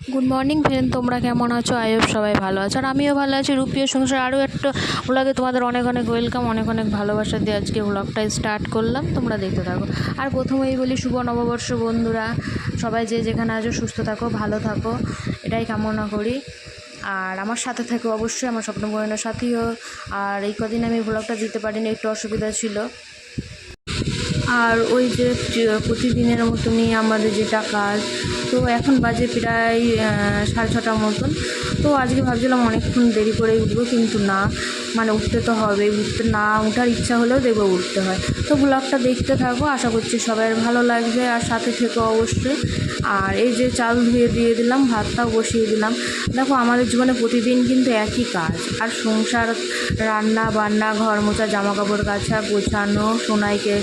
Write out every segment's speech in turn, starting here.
Good morning friend তোমরা কেমন আছো? হোপ সবাই ভালো আছো। আর আমিও ভালো আছি। রূপীয় সংসার আরও একটা ব্লগে তোমাদের অনেক অনেক ওয়েলকাম অনেক অনেক ভালোবাসা দিয়ে আজকে ব্লগটা স্টার্ট করলাম। তোমরা দেখতে থাকো। আর প্রথমেই বলি, শুভ নববর্ষ বন্ধুরা। সবাই যে যেখানে আছো, সুস্থ থাকো, ভালো থাকো। এটাই কামনা করি। আর আমার সাথে থাকে অবশ্যই, আমার স্বপ্ন পূরণের সাথেও। আর এই কদিন আমি ব্লগটা দিতে পারিনি, একটু অসুবিধা ছিল। আর ওই যে প্রতিদিনের মতনই আমাদের যে কাজ তো এখন বাজে প্রায় সাড়ে ছটার মতন। তো আজকে ভাবছিলাম অনেকক্ষণ দেরি করে উঠবো, কিন্তু না মানে উঠতে তো হবে উঠতে না উঠার ইচ্ছা হলেও দেখব উঠতে হয়। তো ব্লগটা দেখতে থাকো, আশা করছি সবাই ভালো লাগবে, আর সাথে থেকো অবশ্যই। আর এই যে চাল ধুয়ে দিয়ে দিলাম, ভাতটাও বসিয়ে দিলাম। দেখো, আমাদের জীবনে প্রতিদিন কিন্তু একই কাজ। আর সংসার, রান্না, বান্না, ঘর মোছা জামা কাপড় কাচা গোছানো, সোনাইকে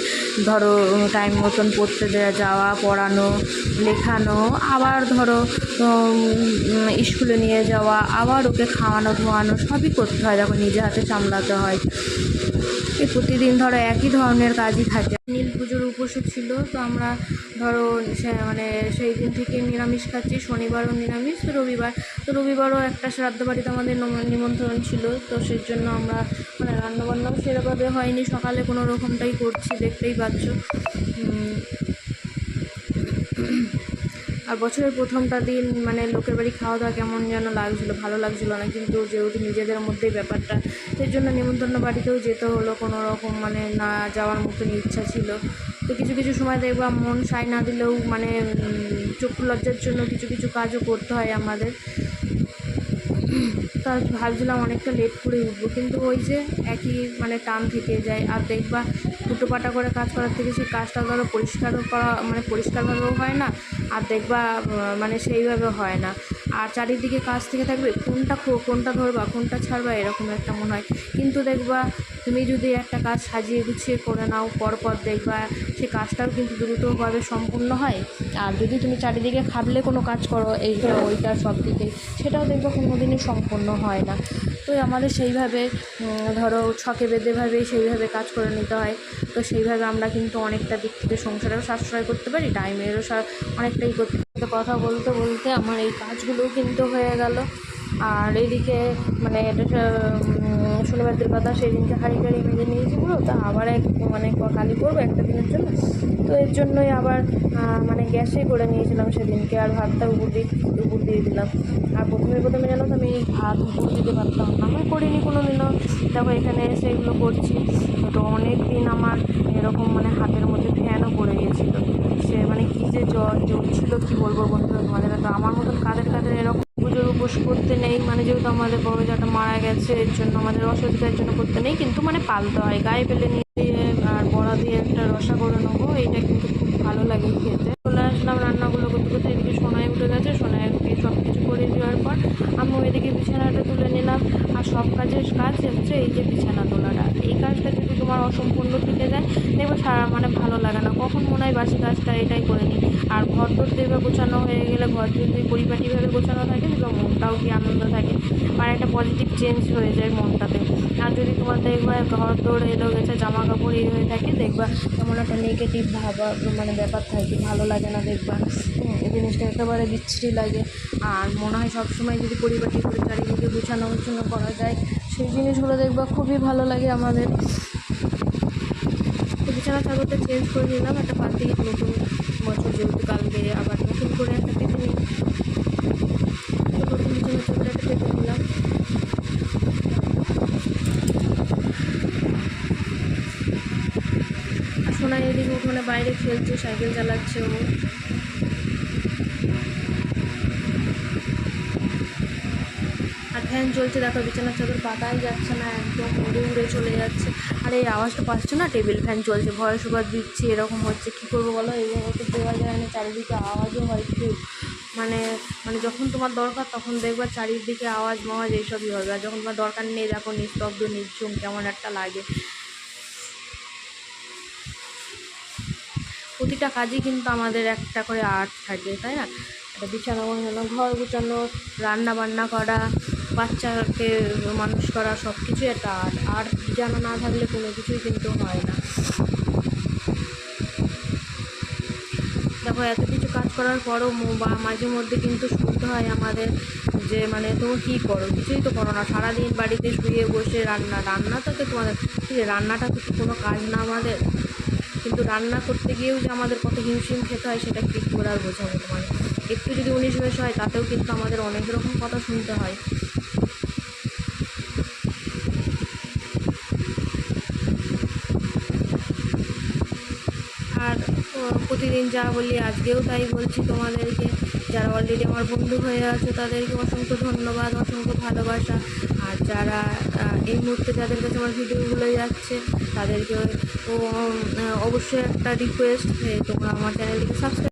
ধরো টাইম মতন পড়তে দেওয়া যাওয়া, পড়ানো, লেখানো, আবার ধরো স্কুলে নিয়ে যাওয়া আবার ওকে খাওয়ানো, ধোয়ানো, সবই করতে হয়। যখন নিজে হাতে সামলাতে হয়। এই প্রতিদিন ধরো একই ধরনের কাজই থাকে। নীল পুজোর উপোসও ছিল, তো আমরা ধরো মানে সেই দিন থেকে নিরামিষ খাচ্ছি। শনিবারও নিরামিষ, তো রবিবার। তো রবিবারও একটা শ্রাদ্ধ বাড়িতে আমাদের নিমন্ত্রণ ছিল, তো সেই জন্য আমরা মানে রান্নাবান্নাও সেরকমভাবে হয়নি। সকালে কোনো রকমটাই করছি, দেখতেই পাচ্ছ। আর বছরের প্রথমটা দিন মানে লোকের বাড়ি খাওয়া দাওয়া কেমন যেন লাগছিল, ভালো লাগছিল না। কিন্তু যেহেতু নিজেদের মধ্যেই ব্যাপারটা, সেই জন্য নিমন্ত্রণ বাড়িতেও যেতে হলো, কোনো রকম মানে না যাওয়ার মতন ইচ্ছা ছিল। তো কিছু কিছু সময় দেখবা মন সাই না দিলেও মানে চক্ষু লজ্জার জন্য কিছু কিছু কাজও করতে হয় আমাদের। তা ভাবছিলাম অনেকটা লেট করে উঠবো, কিন্তু ওই যে একই মানে টান থেকে যায়। আর দেখবা ফুটোপাটা করে কাজ করার থেকে সেই কাজটা ধরো পরিষ্কারও করা মানে পরিষ্কারভাবেও হয় না আর দেখবা মানে সেইভাবে হয় না। আর চারিদিকে কাজ থেকে থাকবে কোনটা কোনটা ধরবা, কোনটা ছাড়বা, এরকম একটা মনে হয়। কিন্তু দেখবা তুমি যদি একটা কাজ সাজিয়ে গুছিয়ে করে নাও, পরপর দেখবা সে কাজটাও কিন্তু দ্রুতভাবে সম্পূর্ণ হয়। আর যদি তুমি চারিদিকে খাবলে কোনো কাজ করো, এইটা, ওইটা, সব দিকে, সেটাও দেখব কোনো দিনই সম্পূর্ণ হয় না। তো আমাদের সেইভাবে ধরো ছকে বেঁধেভাবে সেইভাবে কাজ করে নিতে হয়। তো সেইভাবে আমরা কিন্তু অনেকটা দিক থেকে সংসারেও সাশ্রয় করতে পারি, টাইমেরও অনেকটাই করতে কথা বলতে বলতে আমার এই কাজগুলোও কিন্তু হয়ে গেল। আর এইদিকে মানে এটা উম, কথা সেই দিনকে হাঁড়ি গাড়ি মেজে নিয়েছি পুরো তা আবার এক মানে কালি করব একটা দিনের জন্য। তো এর জন্যই আবার মানে গ্যাসে করে নিয়েছিলাম সেদিনকে আর ভাতটা উপর দিয়ে উপর দিয়ে দিলাম। আর প্রথমে প্রথমে জানো তো আমি ভাত উপর দিতে পারতাম না। আমি করিনি কোনো দিনও দেখো এখানে এসে এগুলো করছি। তো অনেক দিন আমার এরকম মানে হাতের মধ্যে ফ্যানও পড়ে গেছিল। সে মানে কী যে জ্বর ছিল কী বলব বন্ধুরা তোমাদের? তো আমার মতন কাদের কাদের এরকম পুজোর উপোস করতে আমাদের বড় যাটা মারা গেছে, এর জন্য আমাদের অসুবিধার জন্য করতে নেই, কিন্তু মানে পালতে হয়। গায়ে পেলে নিয়ে আর বড়া দিয়ে একটা রসা করে নেব এইটা কিন্তু খুব ভালো লাগে খেতে চলে আসলাম রান্নাগুলো করতে করতে এদিকে সোনায় উঠে গেছে সোনায়কে সব কিছু করে দেওয়ার পর আমি ওইদিকে বিছানাটা তুলে নিলাম আর সব কাজের কাজ হচ্ছে এই যে বিছানা তোলাটা এই কাজটা যদি তোমার অসম্পূর্ণ থেকে যায় দেখবে সারা মানে ভালো লাগে না কখন মনে হয় বাসি কাজটা এটাই করে নিই আর ঘর তোর দেখবে গোছানো হয়ে গেলে, ঘর যদি পরিপাটিভাবে গোছানো থাকে দেখবে মনটাও কি আনন্দ থাকে। আর একটা পজিটিভ চেঞ্জ হয়ে যায় মনটাতে। আর যদি তোমার দেখবে ঘর তোর এলো গেছে জামা কাপড় এই হয়ে থাকে, দেখবা কেমন একটা নেগেটিভ ভাবা মানে ব্যাপার থাকে, ভালো লাগে না দেখবা। এই জিনিসটা একেবারে বিচ্ছিরি লাগে। আর মনে হয় সবসময় যদি পরিপাটি করে চারিদিকে গুছানো গুছানো করা যায়, সেই জিনিসগুলো দেখবা খুবই ভালো লাগে আমাদের। বিছানা চাদরটা চেঞ্জ করে নিলাম, একটা পাতি নতুন বছর যেহেতু কালকে আবার নতুন করে একটা পেতে নিই নতুন বিছানা চাদরটা একটা পেতে নিলাম। সোনাই এদিকে ওখানে বাইরে খেলছে, সাইকেল চালাচ্ছে ও। আর ফ্যান চলছে, দেখো বিছানার চাদর পাতাই যাচ্ছে না, একদম উড়ে উড়ে চলে যাচ্ছে। আর এই আওয়াজটা পাচ্ছে না? টেবিল ফ্যান চলছে ভয় ওভার দিচ্ছে, এরকম হচ্ছে। কী করব বলো? এইভাবে তো দেওয়া যায় না, চারিদিকে আওয়াজও হয় খুব। মানে মানে যখন তোমার দরকার তখন দেখবা চারিদিকে আওয়াজ মাওয়াজ এইসবই হবে। আর যখন তোমার দরকার নেই, দেখো নিস্তব্ধ নির্ঝুম কেমন একটা লাগে। প্রতিটা কাজই কিন্তু আমাদের একটা করে আর্ট থাকে, তাই না? একটা বিছানা গোছানো ঘর গোছানো রান্না বান্না করা বাচ্চাকে মানুষ করা সব কিছুই একটা আর্ট। আর্ট জানা না থাকলে কোনো কিছুই কিন্তু হয় না। দেখো, এত কিছু কাজ করার পরও বা মাঝে মধ্যে কিন্তু শুনতে হয় আমাদের যে মানে তুমি কী করো? কিছুই তো করো না। সারাদিন বাড়িতে শুয়ে বসে রান্না। রান্নাটা তো তোমাদের ঠিক আছে রান্নাটা তো কোনো কাজ না আমাদের? কিন্তু রান্না করতে গিয়েও যে আমাদের কত হিমশিম খেতে হয়, সেটা কী করে আর বোঝাবো তোমার একটু যদি উনিশ বয়স হয়, তাতেও কিন্তু আমাদের অনেক রকম কথা শুনতে হয় আর ও, প্রতিদিন যা বলি আজকেও তাই বলছি তোমাদেরকে। যারা অলরেডি আমার বন্ধু হয়ে আছে, তাদেরকে অসংখ্য ধন্যবাদ, অসংখ্য ভালোবাসা। আর যারা এই মুহূর্তে যাদের কাছে আমার ভিডিওগুলো যাচ্ছে, তাদেরকে অবশ্যই একটা রিকোয়েস্ট তোমরা আমার চ্যানেলটিকে সাবস্ক্রাইব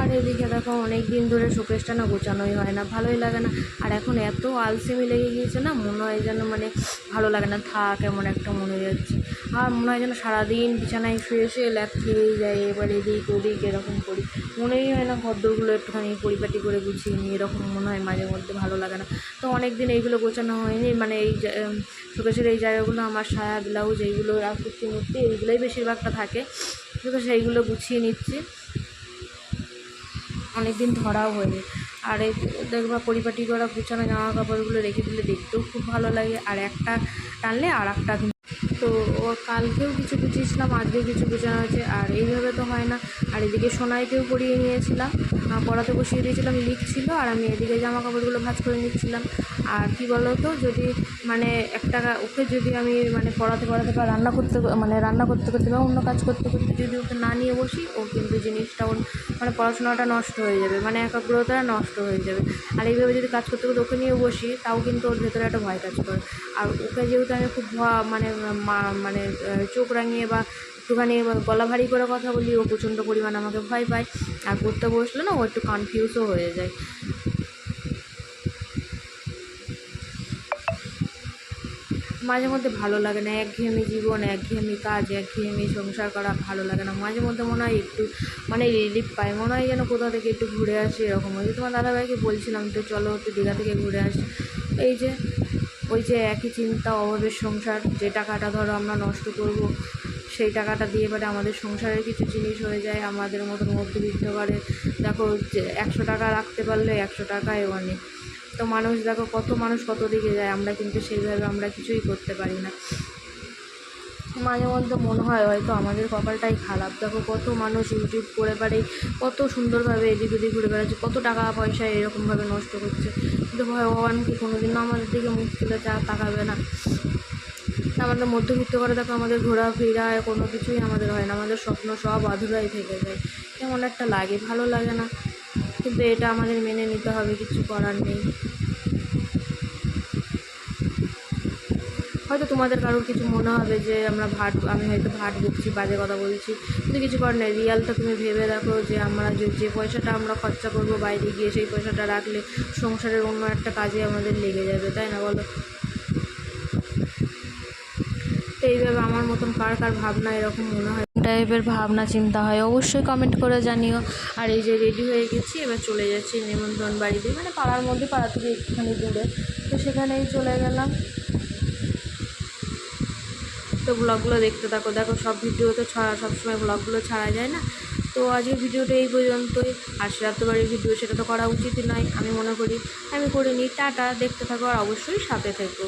আর এদিকে দেখো অনেক দিন ধরে শোকেসটা না গোছানোই হয় না, ভালোই লাগে না। আর এখন এত আলসেমি লেগে গিয়েছে না, মনে হয় যেন মানে ভালো লাগে না, থাক, এমন একটা মনে হয়ে যাচ্ছে আর মনে হয় যেন সারাদিন বিছানায় শুয়ে শুয়ে ল্যাপ খেয়েই যায়, এবার এদিক ওদিক এরকম করি। মনেই হয় না ঘরদোরগুলো একটুখানি পরিপাটি করে গুছিয়ে নিই, এরকম মনে হয় মাঝে মধ্যে ভালো লাগে না। তো অনেক দিন এইগুলো গোছানো হয়নি মানে এই শোকেসের এই জায়গাগুলো, আমার সায়া, ব্লাউজ এইগুলো কুর্তি মূর্তি এইগুলোই বেশিরভাগটা থাকে। তো সেইগুলো গুছিয়ে নিচ্ছি। অনেক দিন ধরাও হয়নি। আর এই দেখবা পরিপাটি করা, গুছানো জামা কাপড়গুলো রেখে দিলে দেখতেও খুব ভালো লাগে। আর একটা টানলে আর একটা তো কালকেও কিছু গুছিয়েছিলাম আজকেও কিছু গুছানো হয়েছে, আর এইভাবে তো হয় না। আর এদিকে সোনাইকেও পরিয়ে নিয়েছিলাম। পড়াতে বসিয়ে দিয়েছিলাম লিখছিল, আর আমি এদিকে জামা কাপড়গুলো ভাঁজ করে নিচ্ছিলাম। আর কি বলো তো যদি মানে একটা ওকে যদি আমি মানে পড়াতে পড়াতে বা রান্না করতে মানে রান্না করতে করতে বা অন্য কাজ করতে করতে যদি ওকে না নিয়ে বসি, ও কিন্তু জিনিসটা ওর মানে পড়াশোনাটা নষ্ট হয়ে যাবে মানে একাগ্রতা নষ্ট হয়ে যাবে। আর এইভাবে যদি কাজ করতে করতে ওকে নিয়ে বসি, তাও কিন্তু ওর ভেতরে একটা ভয় কাজ করে। আর ওকে যেহেতু আমি খুব ভয় মানে মানে চোখ রাঙিয়ে বা একটুখানি গলা ভারী করে কথা বলি, ও প্রচণ্ড পরিমাণে আমাকে ভয় পায়। আর পড়তে বসলে না, ও একটু কনফিউজও হয়ে যায়। মাঝে মধ্যে ভালো লাগে না, একঘেয়েমি জীবন, একঘেয়েমি কাজ, একঘেয়েমি সংসার করা ভালো লাগে না। মাঝে মধ্যে মনে হয় একটু মানে রিলিফ পাই মনে হয় যেন কোথাও থেকে একটু ঘুরে আসি এরকম। ওই তোমার দাদাভাইকে বলছিলাম, তো চলো একটু দীঘা থেকে ঘুরে আসি। এই যে ওই যে একই চিন্তা, অভাবের সংসার, যে টাকাটা ধরো আমরা নষ্ট করব, সেই টাকাটা দিয়ে এবারে আমাদের সংসারের কিছু জিনিস হয়ে যায়, আমাদের মতন মধ্যবিত্ত পারে দেখো যে একশো টাকা রাখতে পারলে একশো টাকায় অনেক। তো মানুষ দেখো কত মানুষ কত দিকে যায়, আমরা কিন্তু সেইভাবে আমরা কিছুই করতে পারি না। মাঝে মধ্যে মনে হয় হয়তো আমাদের কপালটাই খারাপ। দেখো কত মানুষ ইউটিউব করে পারে কত সুন্দরভাবে এদিক ওদিক ঘুরে বেড়াচ্ছে, কত টাকা পয়সা এরকমভাবে নষ্ট করছে। কিন্তু ভগবান কি কোনোদিনও আমাদের দিকে মুখ তুলে চা তাকাবে না। আমাদের মধ্যবিত্ত করে দেখো আমাদের ঘোরাফেরা, কোনো কিছুই আমাদের হয় না। আমাদের স্বপ্ন সব আধুরাই থেকে যায়। কেমন একটা লাগে, ভালো লাগে না। কিন্তু এটা আমাদের মেনে নিতে হবে, কিছু করার নেই। হয়তো তোমাদের কারোর কিছু মনে হবে যে আমরা ভাট আমি হয়তো ভাট বকছি বাজে কথা বলছি কিন্তু কিছু করার নেই। রিয়ালটা তুমি ভেবে দেখো যে আমরা যে যে পয়সাটা আমরা খরচা করব বাইরে গিয়ে সেই পয়সাটা রাখলে সংসারের অন্য একটা কাজে আমাদের লেগে যাবে তাই না বলো? তো এইভাবে আমার মতন কার কার ভাবনা এরকম মনে হয়? টাইপের ভাবনা চিন্তা হয় অবশ্যই কমেন্ট করে জানিও। আর এই যে রেডি হয়ে গেছি এবার চলে যাচ্ছি নিমন্ত্রণ বাড়িতে মানে পাড়ার মধ্যে পাড়া থেকে একটুখানি দূরে। তো সেখানেই চলে গেলাম। তো ব্লগগুলো দেখতে থাকো। দেখো, সব ভিডিও তো ছাড়া সবসময় ব্লগগুলো ছাড়া যায় না। তো আজকের ভিডিওটা এই পর্যন্তই। আর বাড়ির ভিডিও সেটা তো করা উচিতই নয়, আমি মনে করি। আমি করে নিই। টাটা, দেখতে থাকো আর অবশ্যই সাথে থেকো।